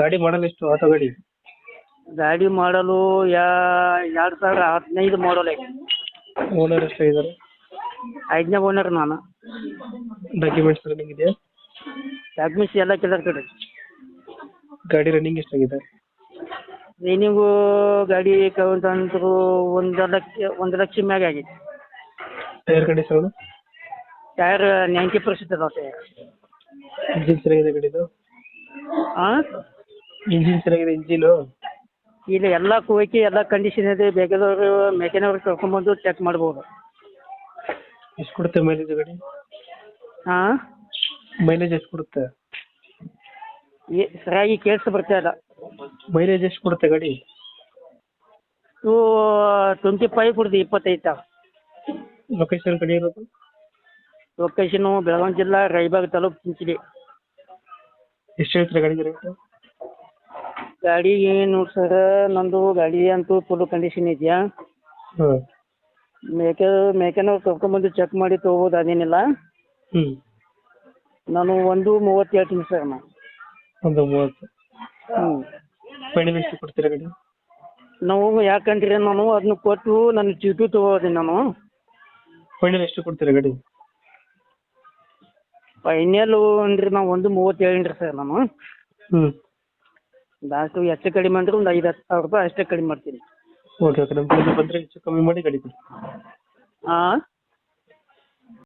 ಗಾಡಿ ಮಾಡಲ್ ಎಷ್ಟು? ಆಟೋ ಗಾಡಿ? ಗಾಡಿ ಮಾಡಲು ಯಾ ಎರಡು ಸಾವಿರ ಹದಿನೈದು ಮಾಡಲ್ ಐತಿ. ಓನರ್ ಇದಾರೆ ಐದನೇ ಓನರ್ ನಾನು. ಡಾಕ್ಯುಮೆಂಟ್ಸ್ ರನ್ನಿಂಗ್ ಇದೆಯಾ? ಡಾಕ್ಯುಮೆಂಟ್ಸ್ ಎಲ್ಲ ಕ್ಲಿಯರ್ ಕಡೆ ಗಾಡಿ ರನ್ನಿಂಗ್ ಎಷ್ಟಾಗಿದೆ? ರನ್ನಿಂಗ್ ಗಾಡಿ ಕೌಂಟ್ ಅಂತ ಒಂದು ಲಕ್ಷ ಒಂದು ಲಕ್ಷ ಮ್ಯಾಗ ಆಗೈತಿ tyre condition tyre ninety percent ಅದಾವ ಟೈರ್ ಇಂಜಿನ್ ಚೆನ್ನಾಗಿದೆ ಗಾಡಿದು? ಹಾಂ ಇಂಜಿನ್ ಸರಿಯಾಗಿದೆ ಇಂಜಿನು ಇಲ್ಲಿ ಎಲ್ಲ ಕೋಯ್ಕೆ ಎಲ್ಲ ಕಂಡೀಷನ್ ಇದೆ. ಬೇಕಾದವರು ಮೆಕ್ಯಾನವ್ರು ಕರ್ಕೊಂಡ್ಬಂದು ಚೆಕ್ ಮಾಡ್ಬೋದು. ಎಷ್ಟು ಕೊಡುತ್ತೆ ಮೈಲೇಜ್ ಗಾಡಿ? ಹಾಂ? ಮೈಲೇಜ್ ಎಷ್ಟು ಕೊಡುತ್ತೆ? ಏ ಸರಿಯಾಗಿ ಕೇಳಿಸ್ ಬರ್ತಾ ಇಲ್ಲ. ಮೈಲೇಜ್ ಎಷ್ಟು ಕೊಡುತ್ತೆ ಗಾಡಿ? ಟೂ ಟ್ವೆಂಟಿ ಫೈವ್ ಕೊಡ್ದು ಇಪ್ಪತ್ತೈದು. ತಾವು ಲೊಕೇಶನ್ ಕಡೆ ಇರೋದು? ಲೊಕೇಶನ್ ಬೆಳಗಾವಿ ಜಿಲ್ಲಾ ರೈಬಾಗ್ ತಾಲೂಕು ಚಿಂಚಲಿ ಎಷ್ಟು ಹೇಳ್ತೀರಾ ಗಾಡಿಗೆ ರೇಟ್ ಗಾಡಿ ಏನು ಸರ್? ನಂದು ಗಾಡಿ ಅಂತೂ ಫುಲ್ ಕಂಡೀಷನ್ ಇದೆಯಾ? ಹಾಂ. ಮೇಕೆ ಮೇಕೆನವ್ರು ಕರ್ಕೊಂಡ್ಬಂದು ಚೆಕ್ ಮಾಡಿ ತೊಗೋಬೋದು ಅದೇನಿಲ್ಲ ಹ್ಞೂ ನಾನು ಒಂದು ಮೂವತ್ತು ಹೇಳ್ತೀನಿ ಸರ್ ನಾನು. ಒಂದು ಮೂವತ್ತು. ಹ್ಞೂ ಫೈನಲ್ ಎಷ್ಟು ಕೊಡ್ತೀರಾ ಗಾಡಿ? ನಾವು ಯಾಕಂದ್ರೆ ನಾನು ಅದನ್ನ ಕೊಟ್ಟು ನನ್ನ ಚೀಟು ತೊಗೋತೀನಿ ನಾನು. ಫೈನಲ್ ಎಷ್ಟು ಕೊಡ್ತೀರಾ ಗಾಡಿ? ಫೈನಲ್ ಅಂದ್ರೆ ನಾವು ಒಂದು ಮೂವತ್ತು ಹೇಳಿನ್ರಿ ಸರ್ ನಾನು. ಹ್ಞೂ ಲಾಸ್ಟು ಹೆಚ್ಚು ಕಡಿಮೆ ಅಂದ್ರೆ ಒಂದು ಐದು ಹತ್ತು ಸಾವಿರ ರೂಪಾಯಿ ಅಷ್ಟೇ ಕಡಿಮೆ ಮಾಡ್ತೀನಿ. ಓಕೆ ಓಕೆ ನಮ್ಮ ಕಡೆಯಿಂದ ಬಂದರೆ ಹೆಚ್ಚು ಕಮ್ಮಿ ಮಾಡಿ ಗಾಡಿ ಕೊಡಿ. ಹಾಂ